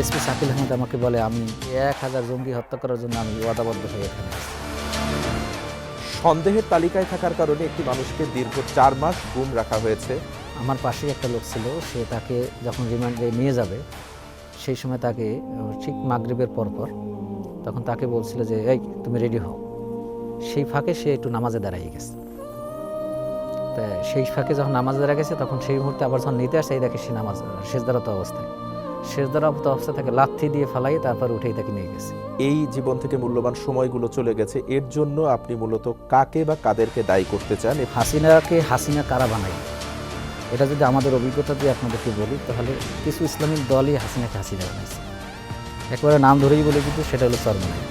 SP Sakil Ahmed আমাকে বলে আমি এক হাজার জঙ্গি হত্যা করার জন্য আমি ওয়াদাবদ্ধ হয়ে এখানে সন্দেহের তালিকায় থাকার কারণে একটি মানুষকে দীর্ঘ চার মাস গুম রাখা হয়েছে। আমার পাশেই একটা লোক ছিল সে তাকে যখন রিমান্ডে নিয়ে যাবে সেই সময় তাকে ঠিক মাগরিবের পরপর তখন তাকে বলছিল যে এই তুমি রেডি হও। সেই ফাঁকে সে একটু নামাজে দাঁড়িয়ে গেছে। তা সেই ফাঁকে যখন নামাজে দাঁড়িয়ে গেছে তখন সেই মুহূর্তে আবার যখন নিতে আসে এই দেখে সে নামাজ শেষদারত অবস্থায়। শেষদারত অবস্থা তাকে লাথি দিয়ে ফেলাই তারপর উঠেই তাকে নিয়ে গেছে। এই জীবন থেকে মূল্যবান সময়গুলো চলে গেছে। এর জন্য আপনি মূলত কাকে বা কাদেরকে দায়ী করতে চান? হাসিনাকে হাসিনা কারা বানাই এটা যদি আমাদের অভিজ্ঞতা দিয়ে আপনাদেরকে বলি তাহলে কিছু ইসলামিক দলই হাসিনাকে হাসিনা বানাইছে। একবারে নাম ধরেই বলে কিন্তু সেটা হলো চরমনাই